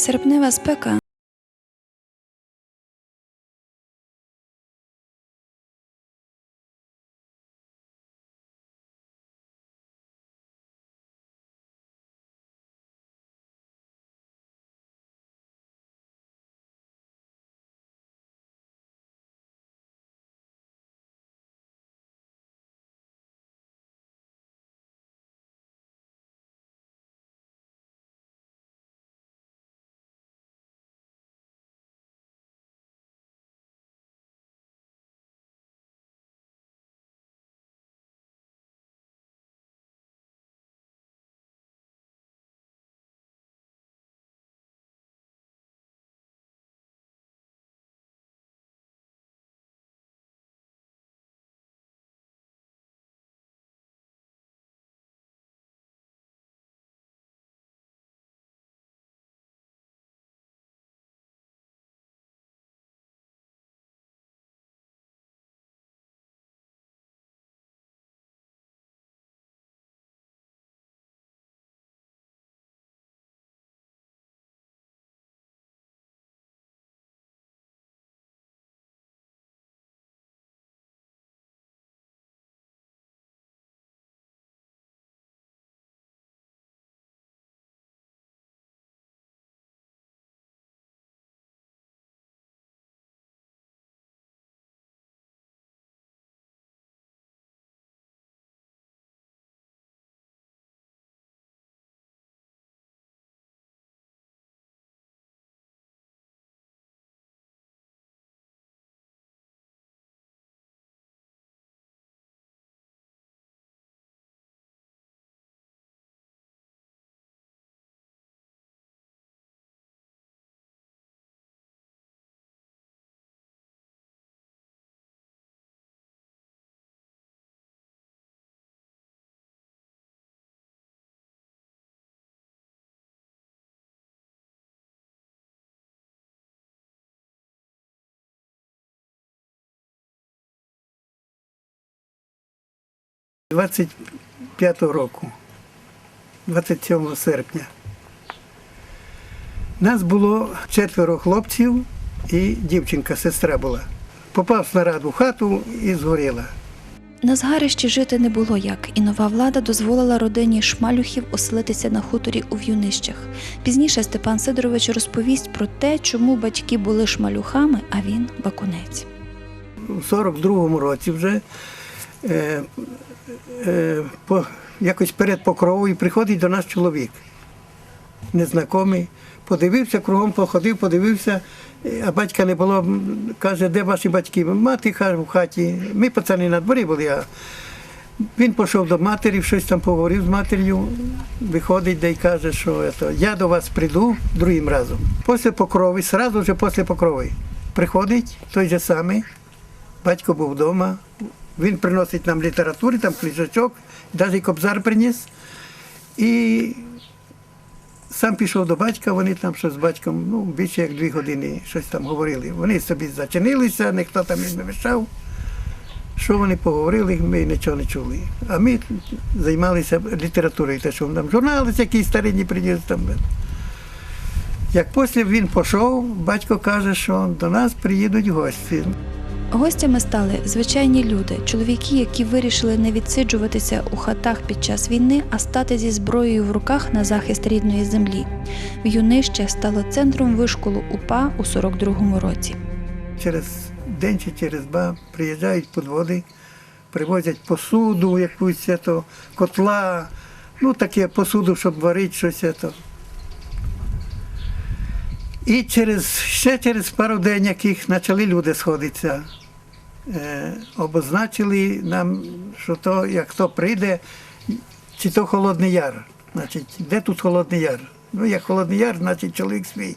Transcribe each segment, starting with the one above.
Серпнева спека – 25-го року, 27 серпня. Нас було четверо хлопців і дівчинка, сестра була. Попав снаряд у хату і згоріла. на згарищі жити не було як, і нова влада дозволила родині Шмалюхів оселитися на хуторі у В'юнищах. Пізніше Степан Сидорович розповість про те, чому батьки були шмалюхами, а він бакунець. У 42-му році вже е, по, якось перед покровою приходить до нас чоловік, незнайомий. Подивився, кругом походив, подивився, е, а батька не було. Каже, де ваші батьки? Мати каже, в хаті. Ми пацани на дворі були. А він пішов до матері, щось там поговорив з матер'ю, виходить де й каже, що ето, я до вас прийду другим разом. Після покрови, одразу вже після покрови. Приходить той же самий, батько був вдома, він приносить нам літератури, там книжечок, навіть кобзар приніс. І сам пішов до батька, вони там щось з батьком ну, більше як дві години щось там говорили. Вони собі зачинилися, ніхто там їм не мішав. Що вони поговорили, ми нічого не чули. А ми займалися літературою, те, що нам журнали якісь старинні приніс там. Як після він пішов, батько каже, що до нас приїдуть гості. Гостями стали звичайні люди, чоловіки, які вирішили не відсиджуватися у хатах під час війни, а стати зі зброєю в руках на захист рідної землі. В'юнище стало центром вишколу УПА у 42-му році. через день чи через два приїжджають подводи, привозять посуду, якусь ето, котла, ну таке посуду, щоб варити щось. Ето. І через, ще через пару день яких почали люди сходитися. Е, обозначили нам, що то, як хто прийде, чи то Холодний Яр. Значить, де тут Холодний Яр? Ну, як Холодний Яр, значить чоловік свій.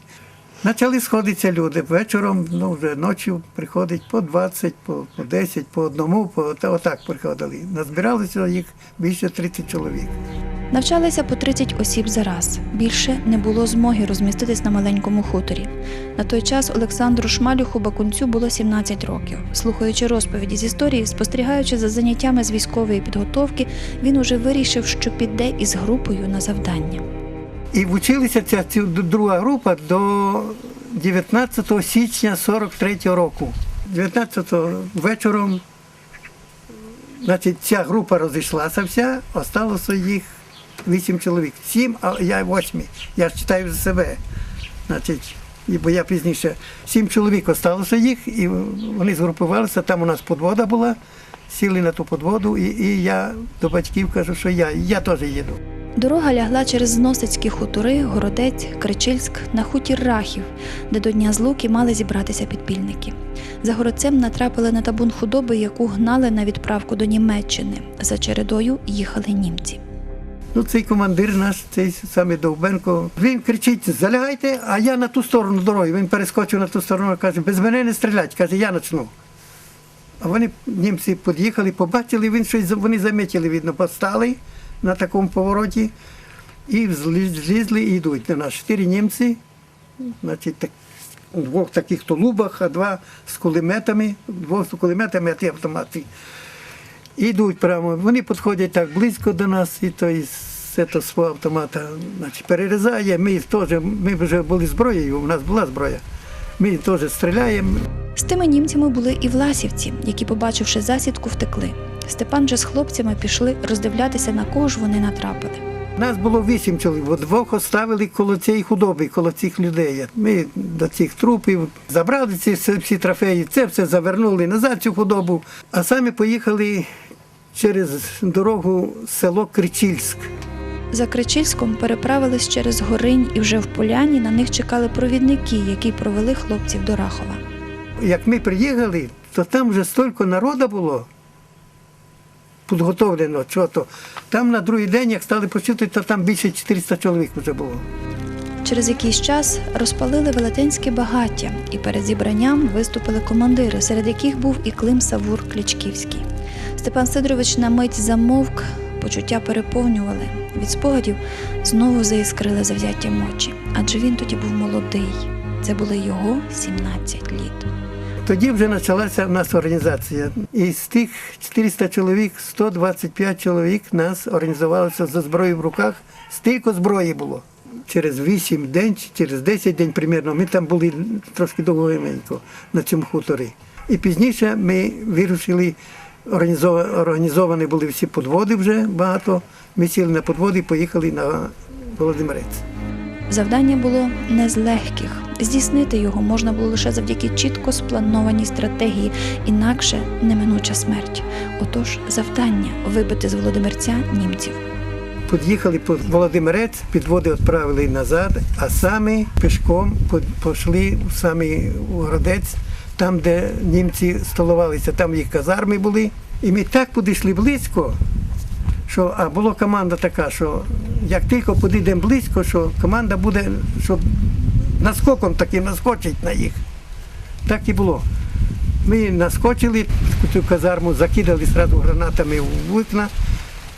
Почали сходитися люди. Вечором, ну вже ночі приходить по 20, по, по 10, по одному, по отак приходили. Назбиралося їх більше 30 чоловік. Навчалися по 30 осіб за раз. Більше не було змоги розміститись на маленькому хуторі. На той час Олександру Шмалюху Бакунцю було 17 років. Слухаючи розповіді з історії, спостерігаючи за заняттями з військової підготовки, він уже вирішив, що піде із групою на завдання. І вчилися ця, друга група до 19 січня 43 року. 19 вечором значить, ця група розійшлася вся, осталося їх вісім чоловік. Сім, а я восьмі. Я ж читаю за себе. Значить, бо я пізніше сім чоловік осталося їх, і вони згрупувалися. Там у нас подвода була, сіли на ту подводу, і, і я до батьків кажу, що я, я теж їду. Дорога лягла через Зносицькі хутори, Городець, Кричильськ на хутір Рахів, де до Дня Злуки мали зібратися підпільники. За городцем натрапили на табун худоби, яку гнали на відправку до Німеччини. За чередою їхали німці. Ну, цей командир наш, цей самий Довбенко, він кричить: залягайте, а я на ту сторону дороги. Він перескочив на ту сторону, каже, без мене не стрілять, каже, я почну. А вони, німці, під'їхали, побачили, він щось вони замітили, видно, постали на такому повороті і злізли і йдуть на нас. Чотири німці, значить, так, двох таких тулубах, а два з кулеметами, двох з кулеметами, а ті автомати. І йдуть прямо. Вони підходять так близько до нас, і той з цього свого автомата значить, перерізає. Ми теж, ми вже були зброєю, у нас була зброя. Ми теж стріляємо. З тими німцями були і власівці, які, побачивши засідку, втекли. Степан же з хлопцями пішли роздивлятися, на кого ж вони натрапили. Нас було вісім чоловік, двох оставили коло цієї худоби, коло цих людей. Ми до цих трупів забрали ці всі трофеї, це все завернули назад цю худобу, а самі поїхали через дорогу село Кричільськ. За Кричильськом переправились через Горинь і вже в поляні на них чекали провідники, які провели хлопців до Рахова. Як ми приїхали, то там вже стільки народу було підготовлено, що то. Там на другий день, як стали почути, то там більше 400 чоловік вже було. Через якийсь час розпалили велетенське багаття, і перед зібранням виступили командири, серед яких був і Клим Савур Клічківський. Степан Сидорович на мить замовк, почуття переповнювали. Від спогадів знову заіскрили завзяттям очі, адже він тоді був молодий. Це були його 17 літ. Тоді вже почалася в нас організація. І з тих 400 чоловік, 125 чоловік нас організувалося за зброєю в руках. Стільки зброї було. Через 8 день, через 10 день примірно, ми там були трошки довгоіменько на цьому хуторі. І пізніше ми вирушили, організовані були всі подводи вже багато. Ми сіли на подводи і поїхали на Володимирець. Завдання було не з легких. Здійснити його можна було лише завдяки чітко спланованій стратегії, інакше неминуча смерть. Отож, завдання вибити з Володимирця німців. Під'їхали по Володимирець, підводи відправили назад, а самі пішком пішли в самий Городець, там, де німці столувалися, там їх казарми були. І ми так підійшли близько, що а була команда така, що як тільки підійдемо близько, що команда буде, щоб наскоком таким наскочить на їх. Так і було. Ми наскочили цю казарму, закидали одразу гранатами в вікна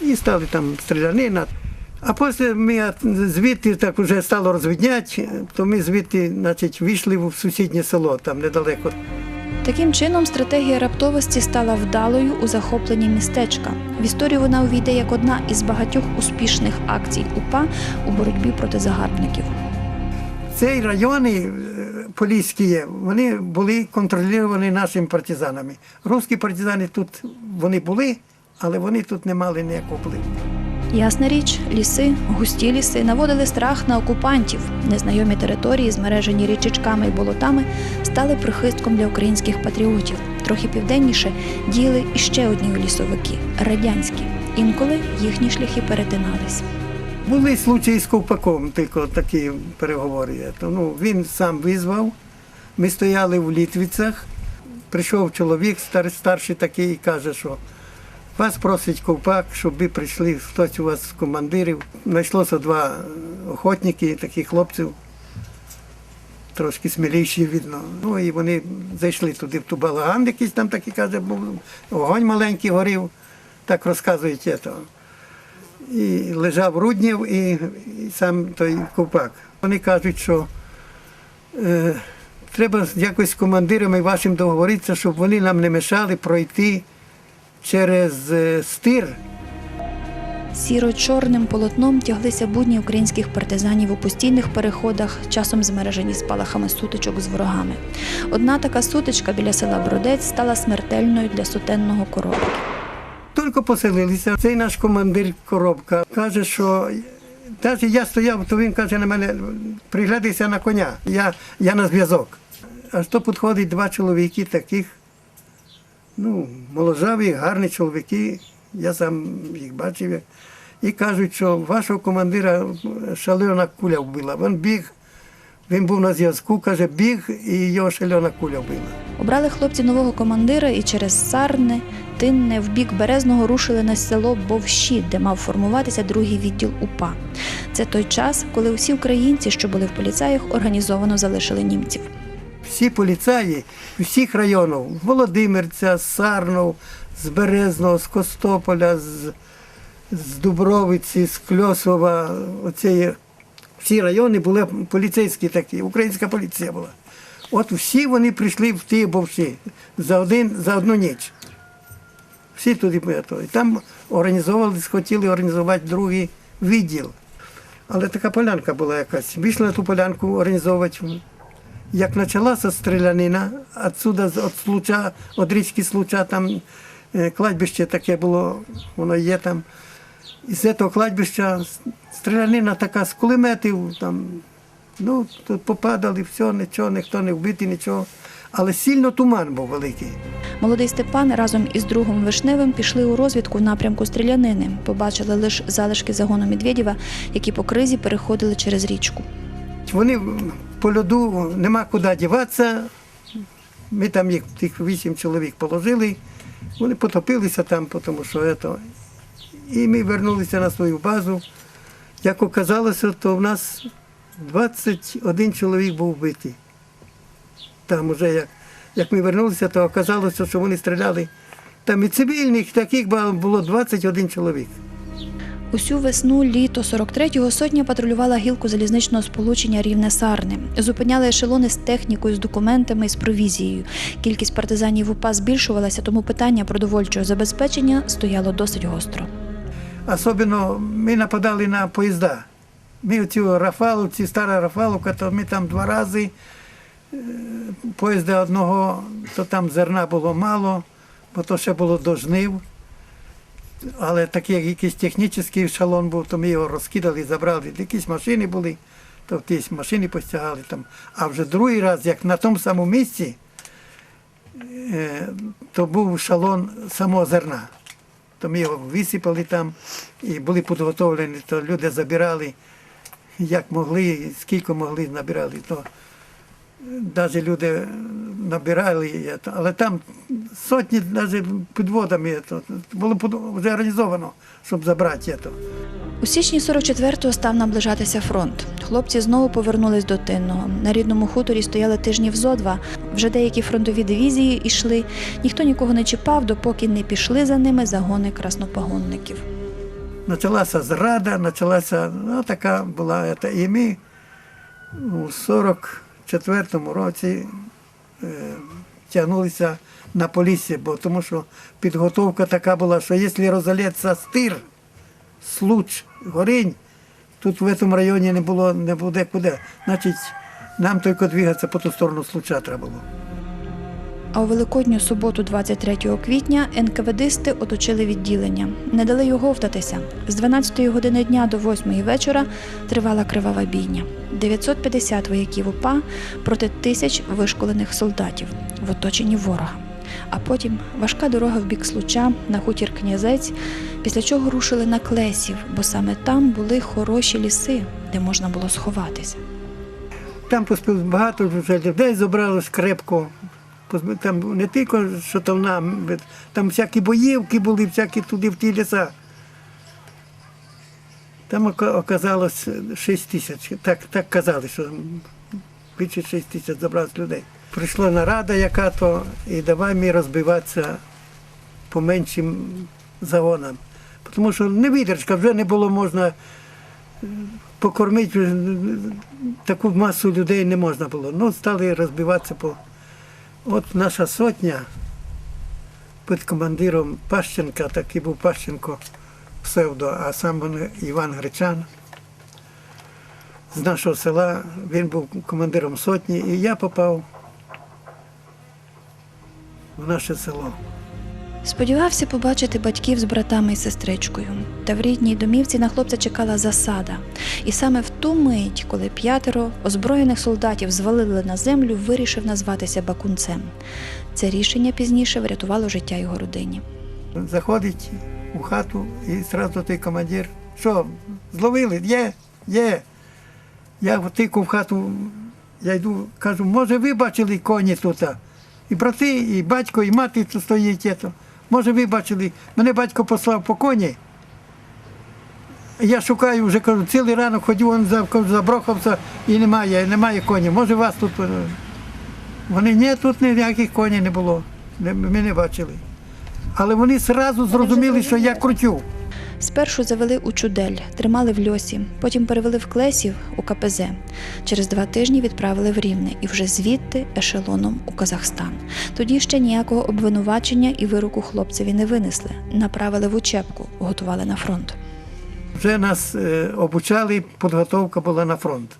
і стали там стрілянина. А потім ми звідти так вже стало розвідняти, то ми звідти значить, вийшли в сусіднє село, там недалеко. Таким чином, стратегія раптовості стала вдалою у захопленні містечка. В історію вона увійде як одна із багатьох успішних акцій УПА у боротьбі проти загарбників. Цей райони е, поліські, вони були контрольовані нашими партизанами. Русські партизани тут вони були, але вони тут не мали ніякого впливу. Ясна річ, ліси, густі ліси наводили страх на окупантів. Незнайомі території, змережені річечками і болотами, стали прихистком для українських патріотів. Трохи південніше діяли іще одні лісовики радянські. Інколи їхні шляхи перетинались. Були случаї з Ковпаком, тільки такі переговори. Ну, він сам визвав. Ми стояли в Літвицях. Прийшов чоловік, стар, старший такий, і каже, що вас просить Ковпак, щоб ви прийшли, хтось у вас з командирів. Знайшлося два охотники, таких хлопців, трошки сміліші, видно. Ну і вони зайшли туди в ту балаган, якийсь там такий каже, був огонь маленький горів, так розказують. це. І лежав Руднів і, і сам той Ковпак. Вони кажуть, що е, треба якось з командирами вашим договоритися, щоб вони нам не мешали пройти через е, стир. Сіро-чорним полотном тяглися будні українських партизанів у постійних переходах, часом змережені спалахами сутичок з ворогами. Одна така сутичка біля села Бродець стала смертельною для сотенного коробки. Тільки поселилися. Цей наш командир коробка каже, що навіть я стояв, то він каже на мене, приглядайся на коня, я, я на зв'язок. Аж то підходить два чоловіки таких, ну, моложаві, гарні чоловіки, я сам їх бачив. І кажуть, що вашого командира шалена куля вбила. Він біг, він був на зв'язку, каже, біг і його шалена куля вбила. Обрали хлопці нового командира і через Сарне, Тинне в бік Березного рушили на село Бовщі, де мав формуватися другий відділ УПА. Це той час, коли усі українці, що були в поліцаях, організовано залишили німців. Всі поліцаї всіх районів Володимирця, Сарнов, з Березного, з Костополя, з, з Дубровиці, з Кльосова, оці, всі райони були поліцейські такі, українська поліція була. От всі вони прийшли в ті бовші за, один, за одну ніч. Всі туди поїхали. Там організовували, хотіли організувати другий відділ. Але така полянка була якась. Вийшли на ту полянку організовувати як почалася стрілянина, з- от случа, від річки Случа, там е, кладбище таке було, воно є там. І з цього кладбища стрілянина така з кулеметів, там, ну, тут попадали, все, нічого, ніхто не вбитий, нічого. Але сильно туман був великий. Молодий Степан разом із другом Вишневим пішли у розвідку в напрямку стрілянини. Побачили лише залишки загону Медведєва, які по кризі переходили через річку. Вони по льоду нема куди діватися. Ми там їх тих вісім чоловік положили, вони потопилися там, тому що це. І ми вернулися на свою базу. Як оказалося, то в нас 21 чоловік був вбитий. Там уже як, як ми вернулися, то оказалося, що вони стріляли. Там і цивільних таких було 21 чоловік. Усю весну, літо 43-го сотня патрулювала гілку залізничного сполучення рівне Сарни. Зупиняли ешелони з технікою, з документами і з провізією. Кількість партизанів УПА збільшувалася, тому питання продовольчого забезпечення стояло досить гостро. Особливо ми нападали на поїзда. Ми оцю Рафаловці, стара Рафаловка, то ми там два рази е, поїзда одного, то там зерна було мало, бо то ще було до жнив. Але такий як якийсь технічний шалон був, то ми його розкидали, забрали. Якісь машини були, то якісь машини постягали там. А вже другий раз, як на тому самому місці, е, то був шалон самого зерна. То ми його висипали там і були підготовлені, то люди забирали, як могли, скільки могли, набирали. То навіть люди набирали, то, але там сотні навіть підводами то, було під- вже організовано, щоб забрати. То. У січні 44-го став наближатися фронт. Хлопці знову повернулись до Тинного. На рідному хуторі стояли тижнів зо два. Вже деякі фронтові дивізії йшли. Ніхто нікого не чіпав, допоки не пішли за ними загони краснопогонників. Почалася зрада, почалася, ну, така була. Це. І ми у 44-му році е, тягнулися на полісі, бо тому що підготовка така була, що якщо розолється стир, случ, горинь, тут в цьому районі не було, не буде куди. Значить, нам тільки двигатися по ту сторону случа треба було. А у великодню суботу, 23 квітня, НКВДисти оточили відділення. Не дали його вдатися. З 12 години дня до 8 вечора тривала кривава бійня. 950 вояків УПА проти тисяч вишколених солдатів в оточенні ворога. А потім важка дорога в бік Случа на хутір князець, після чого рушили на Клесів, бо саме там були хороші ліси, де можна було сховатися. Там багато людей зібралось крепко. Там не тільки що там нам, там всякі боївки були, всякі туди в ті ліса. Там оказалось 6 тисяч. Так, так казали, що більше 6 тисяч забралось людей. Прийшла нарада яка то, і давай ми розбиватися по меншим загонам. Тому що не видержка, вже не було можна покормити е, таку масу людей не можна було. Ну, стали розбиватися по. От наша сотня під командиром Пащенка, такий був Пащенко, псевдо, а сам Іван Гречан з нашого села. Він був командиром сотні, і я попав в наше село. Сподівався побачити батьків з братами і сестричкою. Та в рідній домівці на хлопця чекала засада. І саме в ту мить, коли п'ятеро озброєних солдатів звалили на землю, вирішив назватися Бакунцем. Це рішення пізніше врятувало життя його родині. Заходить у хату і одразу той командир. Що, зловили? Є, є. Я тільки в хату, я йду, кажу, може ви бачили коні тут? І брати, і батько, і мати тут стоїть. ето. Може ви бачили? Мене батько послав по коні. Я шукаю вже кажу, цілий ранок ходив, він за- за заброхався і немає, немає коні. Може вас тут. е, Вони ні, тут ніяких коней не було. Ми не бачили. Але вони одразу зрозуміли, що я крутю. Спершу завели у Чудель, тримали в льосі, потім перевели в Клесів у КПЗ. Через два тижні відправили в Рівне і вже звідти ешелоном у Казахстан. Тоді ще ніякого обвинувачення і вироку хлопцеві не винесли. Направили в учебку, готували на фронт. Вже нас е, обучали, підготовка була на фронт.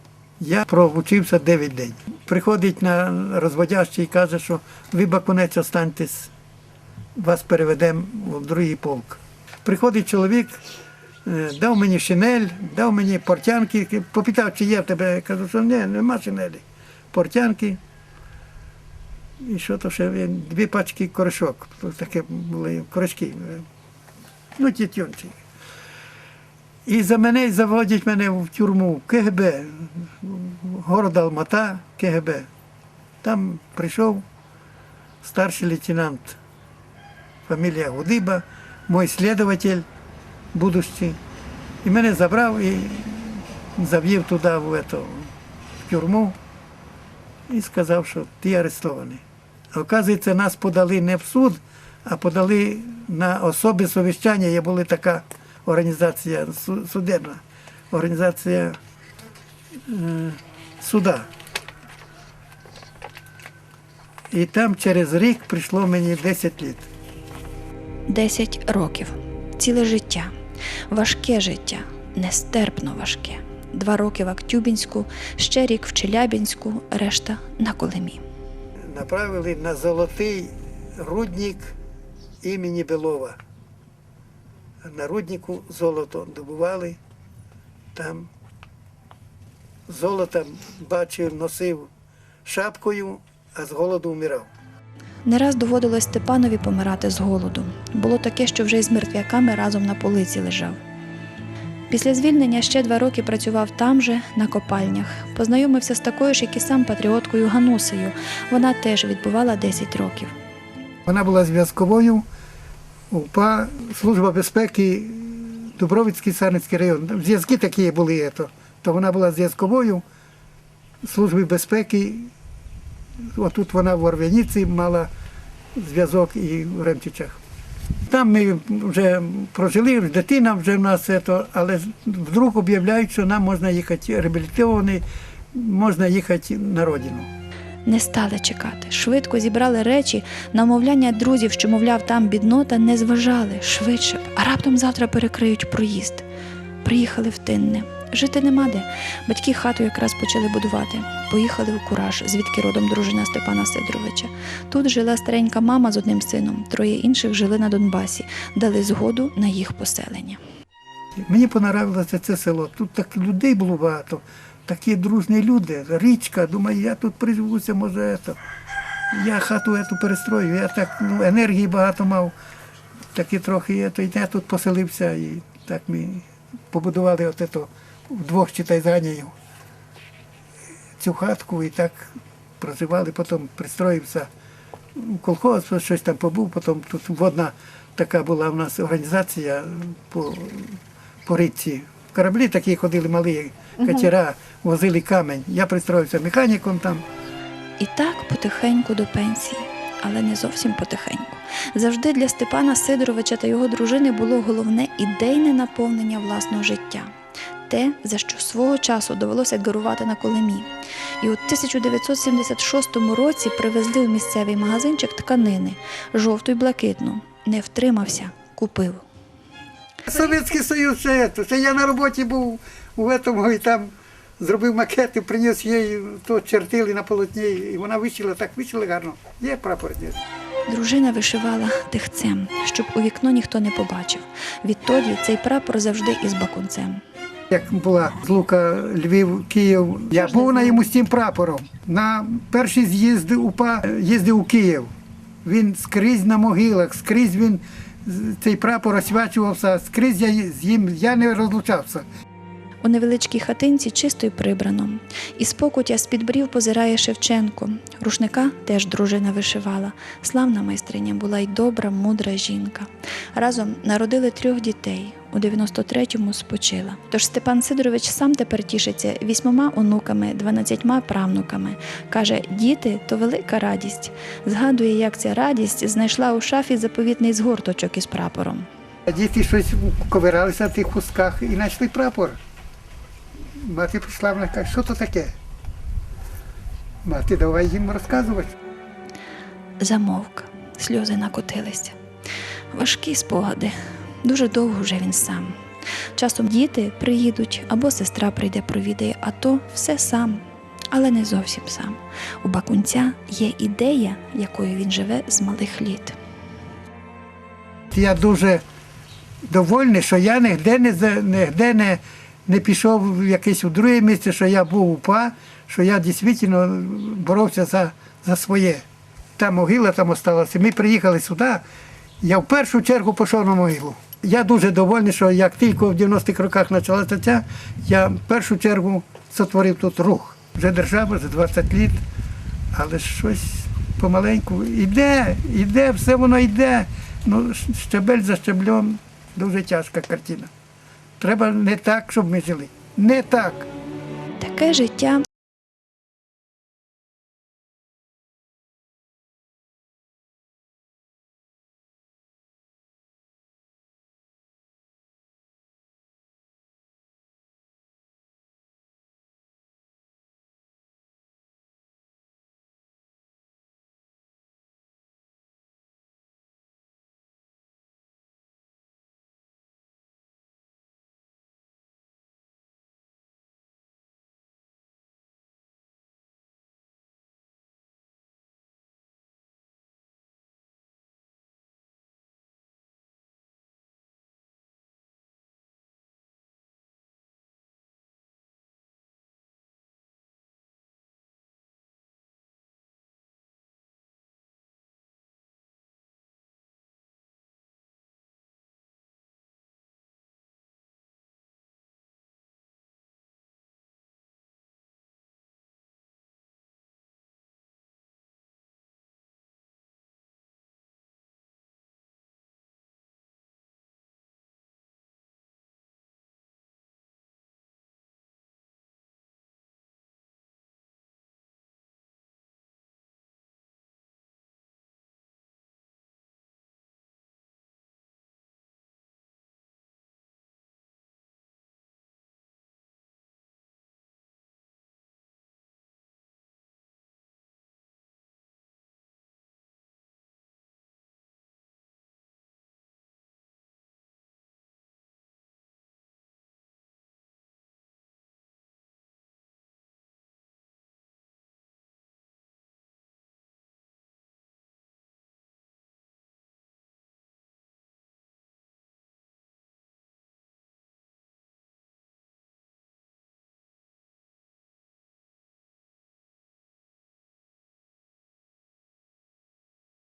Я провчився 9 день. Приходить на розводящий і каже, що ви бакунець останьтесь, вас переведемо в другий полк. Приходить чоловік, е, дав мені шинель, дав мені портянки, попитав, чи є в тебе. Я кажу, що ні, нема шинелі. Портянки. І що то ще дві пачки корешок. Таке були корешки. Ну, тітюнчик. І за мене заводять мене в тюрму КГБ, город Алмата, КГБ. Там прийшов старший лейтенант, фамілія Гудиба, мой слідователь будущий. І мене забрав і завів туди, в, эту, в тюрму, і сказав, що ти арестований. Оказується, нас подали не в суд, а подали на особи совіщання. Є була така організація су- судебна, організація е, суда. І там через рік прийшло мені 10 літ. 10 років, ціле життя, важке життя, нестерпно важке. Два роки в Актюбінську, ще рік в Челябінську, решта на Колимі. направили на золотий рудник імені Белова. На руднику золото добували. Там золото бачив, носив шапкою, а з голоду вмирав. Не раз доводилось Степанові помирати з голоду. Було таке, що вже із мертвяками разом на полиці лежав. Після звільнення ще два роки працював там же, на копальнях. Познайомився з такою ж, як і сам патріоткою Ганусею. Вона теж відбувала 10 років. Вона була зв'язковою УПА, Служба безпеки, Дубровицький Сарницький район. Зв'язки такі були. То, вона була зв'язковою Служби безпеки. Отут вона в Орвяніці мала зв'язок і в Ремчичах. Там ми вже прожили, дитина вже в нас, але вдруг об'являють, що нам можна їхати реабілітований, можна їхати на родину. Не стали чекати. Швидко зібрали речі, на умовляння друзів, що, мовляв, там біднота, не зважали швидше а раптом завтра перекриють проїзд. Приїхали в Тинне. Жити нема де. Батьки хату якраз почали будувати. Поїхали у Кураж, звідки родом дружина Степана Сидоровича. Тут жила старенька мама з одним сином, троє інших жили на Донбасі, дали згоду на їх поселення. Мені понравилося це село. Тут так людей було багато, такі дружні люди, річка. Думаю, я тут приживуся, може, це. я хату ету перестрою. Я так ну, енергії багато мав, такі трохи, ето, і я тут поселився і так ми побудували от ето, вдвох читай з цю хатку і так проживали, потім пристроївся у колхоз, щось там побув, потім тут водна така була в нас організація по, по річці. Кораблі такі ходили малі, катера, возили камінь. Я пристроївся механіком там. І так потихеньку до пенсії, але не зовсім потихеньку. Завжди для Степана Сидоровича та його дружини було головне ідейне наповнення власного життя. Те, за що свого часу довелося гарувати на Колемі. І у 1976 році привезли у місцевий магазинчик тканини жовту й блакитну. Не втримався, купив. Совєтський Союз це, це. Я на роботі був у этому і там зробив макети, приніс їй, то чертили на полотні, і вона висіла, так висіла гарно. Є прапор. Дружина вишивала тихцем, щоб у вікно ніхто не побачив. Відтоді цей прапор завжди із бакунцем. Як була з Лука, Львів, Київ, я був на йому з цим прапором. На перший з'їзд УПА їздив у Київ. Він скрізь на могилах, скрізь він цей прапор освячувався, скрізь я з ним я не розлучався. У невеличкій хатинці чисто й прибрано. Із покуття з-під брів позирає Шевченко. Рушника теж дружина вишивала. Славна майстриня була й добра, мудра жінка. Разом народили трьох дітей. У 93-му спочила. Тож Степан Сидорович сам тепер тішиться вісьмома онуками, дванадцятьма правнуками. Каже, діти то велика радість. Згадує, як ця радість знайшла у шафі заповітний згорточок із прапором. Діти щось ковиралися в тих кусках і знайшли прапор. Мати прийшла, вона каже, що то таке? Мати, давай їм розказувати. Замовк, сльози накотилися. Важкі спогади. Дуже довго вже він сам. Часом діти приїдуть або сестра прийде провідає, а то все сам, але не зовсім сам. У бакунця є ідея, якою він живе з малих літ. Я дуже довольний, що я ніде не, ніде не, не пішов в якесь у друге місце, що я був УПА, що я дійсно боровся за, за своє. Та могила там осталася. Ми приїхали сюди, я в першу чергу пішов на могилу. Я дуже довольний, що як тільки в 90-х роках почалася ця, я в першу чергу сотворив тут рух. Вже держава за 20 років, але щось помаленьку іде, іде, все воно йде. Ну, щебель за щеблем дуже тяжка картина. Треба не так, щоб ми жили. Не так. Таке життя